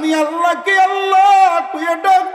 আমি আল্লাহকে আল্লাহ তুই ডাক দাও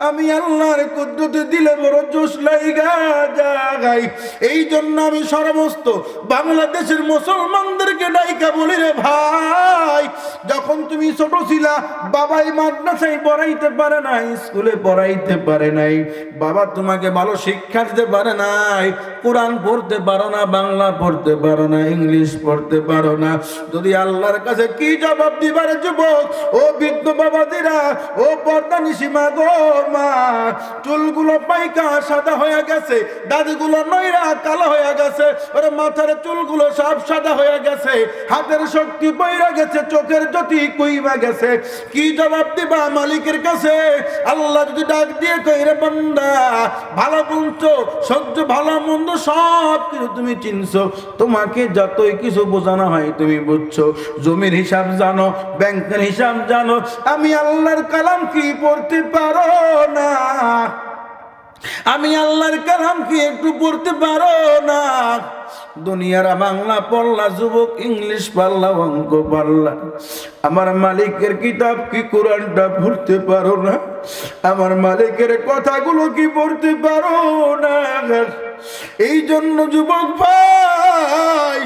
আমি আল্লাহর কুদ্রতে দিলে বড় জোশ লাইগা যাগাই এই জন্য আমি সমস্ত বাংলাদেশের মুসলমানদেরকে ডাইকা বলি রে ভাই, যখন তুমি ছোট ছিলা, বাবাই মাদ্রাসায় পড়াইতে পারে নাই, স্কুলে পড়াইতে পারে নাই, বাবা তোমাকে ভালো শিক্ষা দিতে পারে নাই, কোরআন পড়তে পারো না, বাংলা পড়তে পারো না, ইংলিশ পড়তে পারো না। যদি আল্লাহর কাছে কি জবাব দিবার যুবক, ও বৃদ্ধ বাবাদিরা ও পর্দা নিশিমা গো মা, চুলগুলো পাইকা সাদা হয়ে গেছে দাদিগুলো নইরা কালো হয়ে গেছে, ওরে মাথার চুলগুলো সব সাদা হয়ে গেছে, হাতের শক্তি পইরা গেছে, চোখের জ্যোতি কইবা গেছে। কি জবাব দিবা মালিকের কাছে? আল্লাহ যদি ডাক দিয়ে কইরে বান্দা, ভালো বলছো সহ্য ভালো মন্দ সব কিছু তুমি চিনছো, তোমাকে যতই কিছু বোঝানো হয় তুমি বুঝছ, জমির হিসাব জানো, ব্যাংকের হিসাব জানো, আমি আল্লাহর কালাম কি পড়তে পারো? না আমি আল্লাহর কালাম কি একটু পড়তে পারো না দুনিয়ার বাংলা পড়লা, যুবক ইংলিশ পারলা অঙ্ক পারলা আমার মালিকের কিতাব কি কোরআনটা পড়তে পারো না আমার মালিকের কথাগুলো কি পড়তে পারো না এই জন্য যুবক ভাই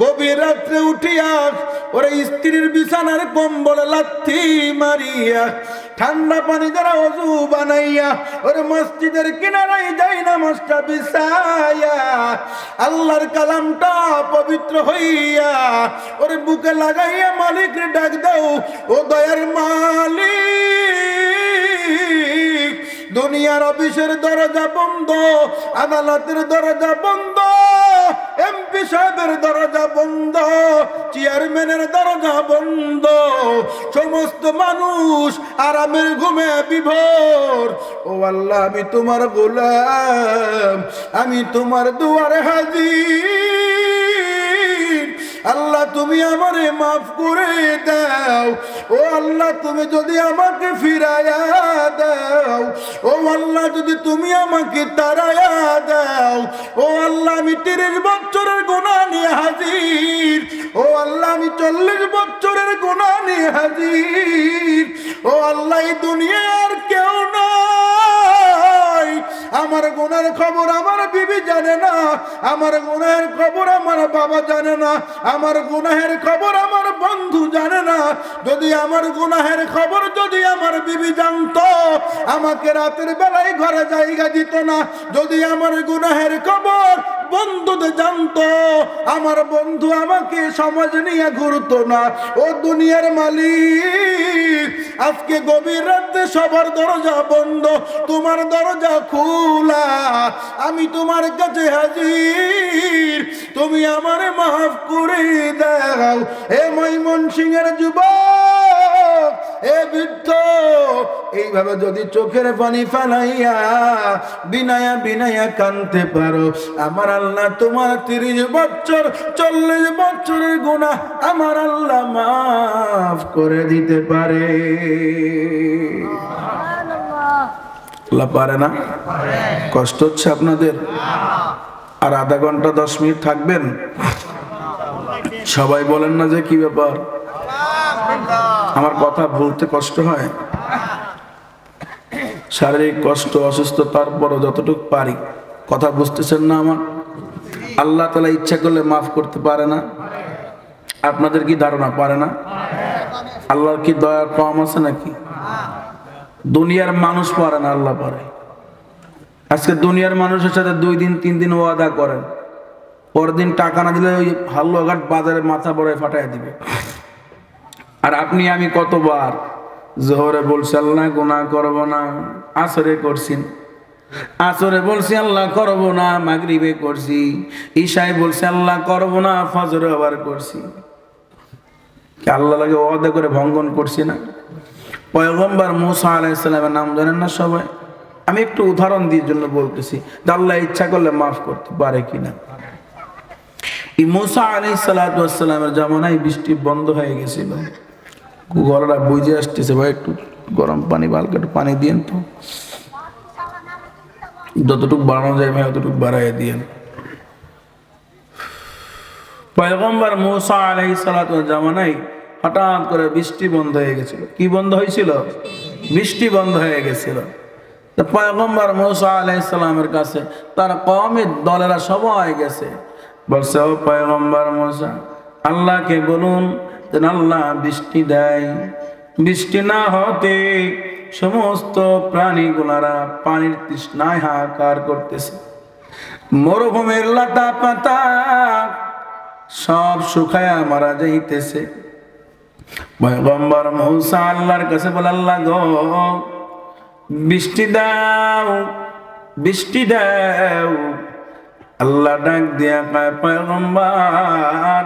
গভীর রাত্রে উঠিয়া ওরে স্ত্রীর বিছানার কম্বল লাথি মারিয়া, ঠান্ডা পানি দ্বারা অজু বানাইয়া ওরে মসজিদের কিনারায় যাই না মাস্টা বিছাইয়া, আল্লাহর কালামটা পবিত্র হইয়া ওরে বুকে লাগাইয়া মালিক ডাক দাও, ও দয়ার মালিক। দুনিয়ার অফিসের দরজা বন্ধ, আদালতের দরজা বন্ধ এমপি দরজা বন্ধ, চেয়ারম্যানের দরজা বন্ধ। সমস্ত মানুষ আরামের ঘুমে বিভোর। ও আল্লাহ, আমি তোমার গোলাম, আমি তোমার দুয়ারে হাজির। আল্লাহ, তুমি আমারে মাফ করে দাও। ও আল্লাহ, তুমি যদি আমাকে ফিরাইয়া দাও, ও আল্লাহ, যদি তুমি আমাকে তারাইয়া দাও, ও আল্লাহ, আমি তিরিশ বছরের গুণা নিয়ে হাজির। ও আল্লাহ, আমি চল্লিশ বছরের গুণা নিয়ে হাজির। ও আল্লাহ, এই দুনিয়ার কেউ নাই। আমার গুণের খবর আমার বিবি জানে না। আমার গুণের খবর আমার বাবা জানে না। আমার গুনাহের খবর আমার বন্ধু জানে না। যদি আমার গুনাহের খবর যদি আমার বিবি জানত, আমাকে রাতের বেলায় ঘরে জায়গা দিত না। যদি আমার গুনাহের খবর বন্ধুদের জানতো, আমার বন্ধু আমাকে সমাজ নিয়ে ঘুরতো না। ও দুনিয়ার মালিক, আজকে গভীর রাতে সবার দরজা বন্ধ, তোমার দরজা খোলা। আমি তোমার কাছে হাজির, তুমি আমার মাফ করে দাও। এ মৈমন সিংহের যুবক এ বৃদ্ধ, এইভাবে যদি চোখের পানি ফেলাইয়া বিনায়া বিনায়া কানতে পারো, আমার আল্লাহ তোমার তিরিশ বছর, চল্লিশ বছরের গুণা আমার আল্লাহ মাফ করে দিতে পারে। পারে না? কষ্ট হচ্ছে আপনাদের? আর আধা ঘণ্টা দশ মিনিট থাকবেন? সবাই বলেন না যে কি ব্যাপার? আমার কথা বলতে কষ্ট হয়? শারীরিক কষ্ট অসুস্থ তারপরও যতটুকু পারি। কথা বুঝতেছেন না আমার? আল্লাহ তালা ইচ্ছা করলে মাফ করতে পারে না। আপনাদের কি ধারণা? পারে না? আল্লাহর কি দয়া কম আছে নাকি? দুনিয়ার মানুষ পারে না, আল্লাহ পারে। আজকে দুনিয়ার মানুষের সাথে দুই দিন, তিন দিন ওয়াদা করেন। পরদিন টাকা না দিলে ওই হাল্লুয়াঘাট বাজারে মাথা বড় ফাটাই দিবে। আর আপনি, আমি কতবার জোহরে বলছি, আল্লাহ গুনাহ করব না। আসরে করছেন আসরে বলছি, আল্লাহ করব না। মাগরিবে করছি। ঈশায় বলছি, আল্লাহ করব না। ফজরে আবার করছি। আল্লাহ লাগে ওয়াদা করে ভঙ্গন করছি না? পয়গম্বর মুসা আলাইসালামের নাম জানেন না সবাই? আমি একটু উদাহরণ দিয়ে জন্য বলতেছি আল্লাহ ইচ্ছা করলে মাফ করতে পারে কিনা। এই মুসা আলাই সালাতামের জামানায় বৃষ্টি বন্ধ হয়ে গেছিল। গলাটা বুঝে আসতেছে, ভাই, একটু গরম পানি বালকে একটু পানি দিয়েন তো। যতটুকু বাড়ানো যায় ভাই, অতটুকু বাড়াই দিয়েন। পয়গম্বর মুসা আলাই সালাত জামানায় হঠাৎ করে বৃষ্টি বন্ধ হয়ে গেছিল। কি বন্ধ হয়েছিল? বৃষ্টি বন্ধ হয়ে গেছিল। পয়গম্বর মৌসা আলাইসালামের কাছে তার কমের দলেরা সবাই গেছে। বলছে, ও পয়গম্বর মৌসা, আল্লাহকে বলুন আল্লাহ বৃষ্টি দেয়। বৃষ্টি না হতে সমস্ত প্রাণীগুলারা পানির তৃষ্ণায় হাহাকার করতেছে। মরুভূমির লতা পাতা সব শুকায়া মারা যাইতেছে। আল্লাহর কাছে বলে, আল্লাহ গো, বৃষ্টি দাও বৃষ্টি দাও। আল্লাহ ডাক দিয়া পায় পয়গম্বর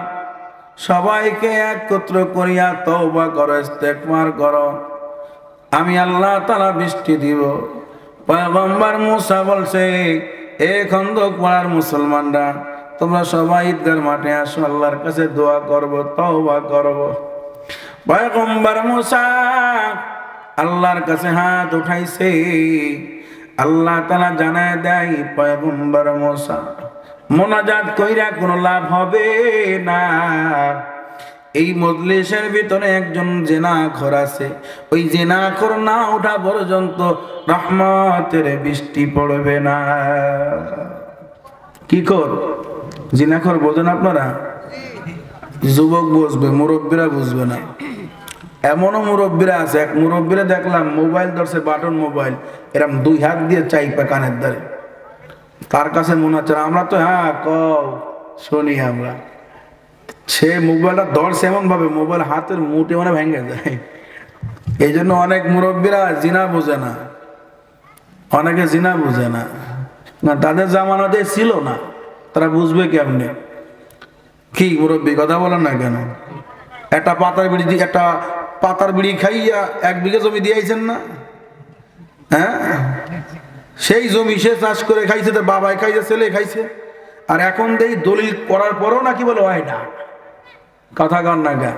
সবাইকে একত্র করিয়া তওবা করো ইস্তেগফার করো। আমি আল্লাহ তালা বৃষ্টি দিব। পয়গম্বর মুসা বলছে, এ খন্দক পাড়ার মুসলমানরা, তোমরা সবাই ঈদগার মাঠে আসো, আল্লাহর কাছে দোয়া করব, তওবা করব। পয়গম্বর মুসা আল্লাহর কাছে হাত উঠাইছে। আল্লাহ তালা জানায় দেয়, পয়গম্বর মুসা মোনাজাত কইরা কোনো লাভ হবে না। এই মজলিসের ভিতরে একজন জেনা জেনাখর আছে। ওই জেনা জেনাখর না ওঠা পর্যন্ত রহমতের বৃষ্টি পড়বে না। কি কর জেনা জিনাখর বোঝেন আপনারা? যুবক বুঝবে, মুরব্বীরা বুঝবে না। এমনও মুরব্বীরা আছে, এক মুরব্বীরা দেখলাম মোবাইল ধরছে, বাটন মোবাইল। এরম দুই হাত দিয়ে চাইপা কানের দ্বারে। তার কাছে মনে হচ্ছে আমরা তো হ্যাঁ ক শুনি আমরা। সে মোবাইলটা ধরছে এমন ভাবে মোবাইল হাতের মুঠে মানে ভেঙে যায়। এই জন্য অনেক মুরব্বীরা জিনা বোঝে না। অনেকে জিনা বোঝে না। না, তাদের জামানাতে ছিল না। তারা বুঝবে কেমনে? কি মুরব্বী, কথা বলেন না কেন? একটা পাতার বিড়ি একটা পাতার বিড়ি খাইয়া এক বিঘে জমি দিয়েছেন না? হ্যাঁ? সেই জমি সে চাষ করে খাইছে তো বাবাই খাইছে, ছেলে খাইছে। আর এখন দেই দলিল করার পরও নাকি বলে হয় না। কথা কর না গা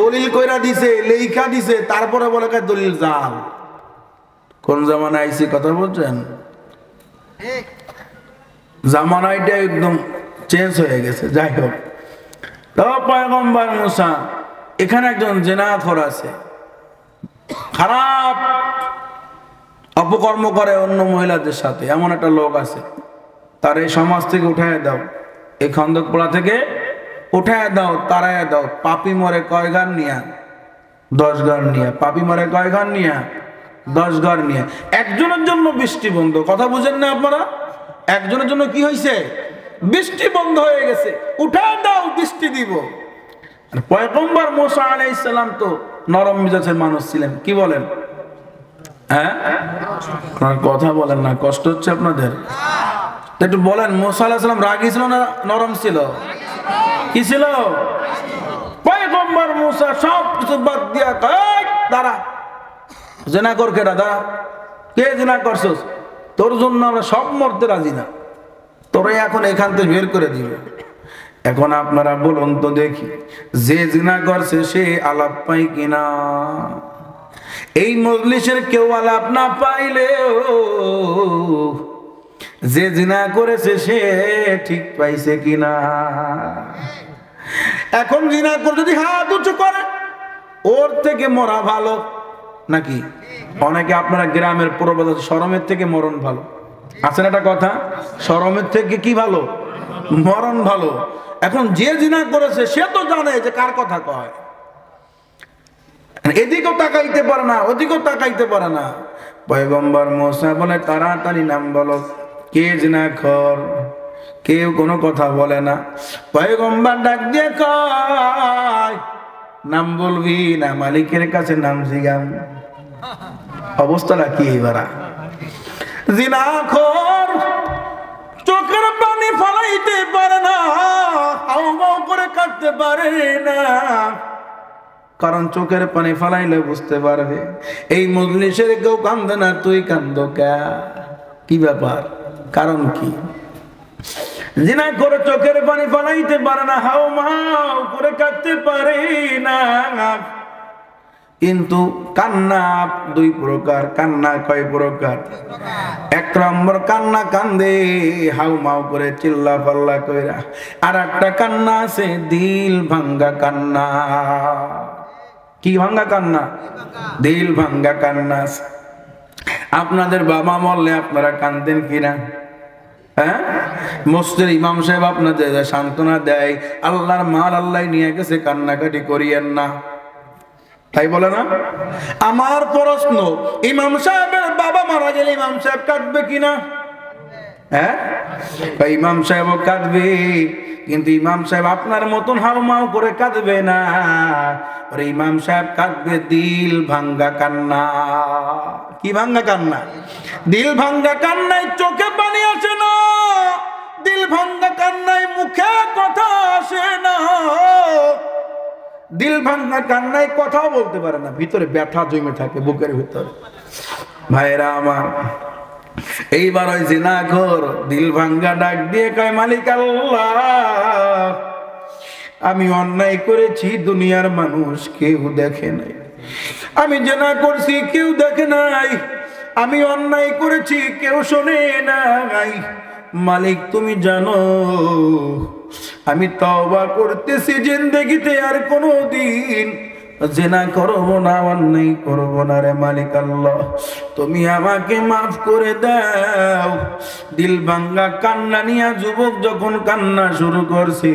দলিল কইরা দিছে লেখা দিছে, তারপরে বলে কা দলিল জাল। কোন জামানা আইসি কথা বলছেন? জামানাইটা একদম চেঞ্জ হয়ে গেছে, যাই হোক। তো পয়গম্বর মুসা, এখানে একজন জেনাথর আছে। খারাপ অপকর্ম করে অন্য মহিলাদের সাথে। এমন একটা লোক আছে। তার এই সমাজ থেকে উঠায় দাও। এই খন্দকপোড়া থেকে উঠায় দাও তারায় দাও। পাপি মরে কয় গান নিয়া? দশ গান নিয়া। পাপি মরে কয় গান নিয়া? দশ ঘর নিয়ে। একজনের জন্য বৃষ্টি বন্ধ। কথা বুঝেন না আপনারা? একজনের জন্য কি হয়েছে বৃষ্টি বন্ধ হয়ে গেছে। উঠায় দাও, বৃষ্টি দিব। আর পয়গম্বর মোসা আলাইহিস সালাম তো নরম মিজাজের মানুষ ছিলেন। কি বলেন? হ্যাঁ? আপনার কথা বলেন না, কষ্ট হচ্ছে আপনাদের। একটু বলেন, মোসা রাগী ছিল না নরম ছিল? কি ছিল? সব কিছু বাদ দিয়া কর কে তোর জন্য আমরা সব রাজি না। তোরাই এখন এখান থেকে বের করে এখন আপনারা বলুন তো দেখি, যে জিনা করছে সে আলাপ পাই কিনা? এই মজলিসের কেউ আলাপ না পাইলেও যে জিনা করেছে সে ঠিক পাইছে কিনা? এখন জিনা করে যদি হাত উঁচু করে, ওর থেকে মরা ভালো নাকি? অনেকে আপনারা গ্রামের পূর্ব সরমের থেকে মরণ ভালো। আছেন একটা কথা? সরমের থেকে কি ভালো? মরণ ভালো। এখন যে জিনা করেছে সে তো জানে যে কার কথা কয়। এদিকেও তাকাইতে পারে না, ওদিকেও তাকাইতে পারে না। পয়গম্বর মোসা বলে, তাড়াতাড়ি নাম বলো, কে জিনা খর কেউ কোনো কথা বলে না। পয়গম্বর ডাক দিয়ে নাম বলবি না, মালিকের কাছে নাম জিগাম। অবস্থাটা কি এবারা? জিনাখোর চোখের পানি ফলাইতে পারে না হাউ করে কাটতে পারে না। কারণ চোখের পানি ফালাইলে বুঝতে পারবে। এই মজলিসের কেউ কান্দে না, তুই কান্দ কে? কি ব্যাপার? কারণ কি? জিনা করে চোখের পানি ফালাইতে পারে না, হাও মাও করে কাঁদতে পারে না। কিন্তু কান্না দুই প্রকার, কান্না কয় প্রকার? এক নম্বর কান্না কান্দে হাউ মাউ করে চিল্লা পাল্লা কইরা। আর একটা কান্না আছে, দিল ভাঙ্গা কান্না। কি ভাঙ্গা কান্না? দিল ভাঙ্গা কান্না। আপনাদের বাবা মরলে আপনারা কান্দেন কিনা? হ্যাঁ? মসজিদের ইমাম সাহেব আপনাদের সান্ত্বনা দেয়, আল্লাহর মাল আল্লাহ নিয়ে গেছে, কান্নাকাটি করিয়েন না। তাই বলে না? আমার প্রশ্ন, ইমাম সাহেবের বাবা মারা গেলে ইমাম সাহেব কাটবে কিনা? হ্যাঁ? ইমাম সাহেব কাঁদবে। কিন্তু ইমাম সাহেব আপনার মতন হাউমাউ করে কাঁদবে না। ওরে ইমাম সাহেব কাঁদবে, দিল ভাঙ্গা কান্না। কি ভাঙ্গা কান্না? দিল ভাঙ্গা কান্নায় চোখে পানি আসে না। দিল ভাঙ্গা কান্নায় মুখে কথা আসে না। দিল ভাঙ্গা কান্নায় কথাও বলতে পারে না, ভিতরে ব্যথা জমে থাকে বুকের ভিতরে। ভাইরা আমার এইবার ওই জিনা ঘর দিল ভাঙ্গা ডাক দিয়ে কয়, মালিক আল্লাহ, আমি অন্যায় করেছি, দুনিয়ার মানুষ কেউ দেখে নাই। আমি জেনা করছি, কেউ দেখে নাই। আমি অন্যায় করেছি, কেউ শোনে নাই। মালিক, তুমি জানো, আমি তওবা করতেছি জিন্দগিতে আর কোনো দিন জেনা করব না, অন্যায় করব না রে মালিক আল্লাহ। তুমি আমাকে মাফ করে দাও। দিল ভাঙ্গা কান্না নিয়া যুবক যখন কান্না শুরু করছে,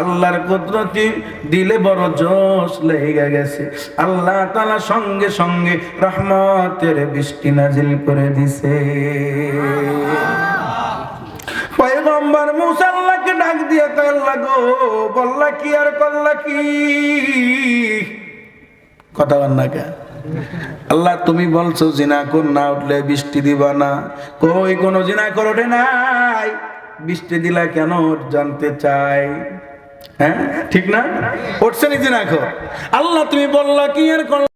আল্লাহর কুদরতি দিলে বড় জোশ লেগে গেছে। আল্লাহ তালা সঙ্গে সঙ্গে রহমতের বৃষ্টি নাজিল করে দিছে। পয়গম্বর মুসা আল্লাহকে ডাক দিয়ে আল্লাহ গো বললা কি আর করলা কি? কথা বল না কেন আল্লাহ, তুমি বলছো, জিনা কর না, উঠলে বৃষ্টি দিবা না। কই, কোনো জিনা কর ওঠে নাই? বৃষ্টি দিলা কেন জানতে চাই? হ্যাঁ ঠিক না? উঠছে নি জিনা কর। আল্লাহ, তুমি বললা, কি আর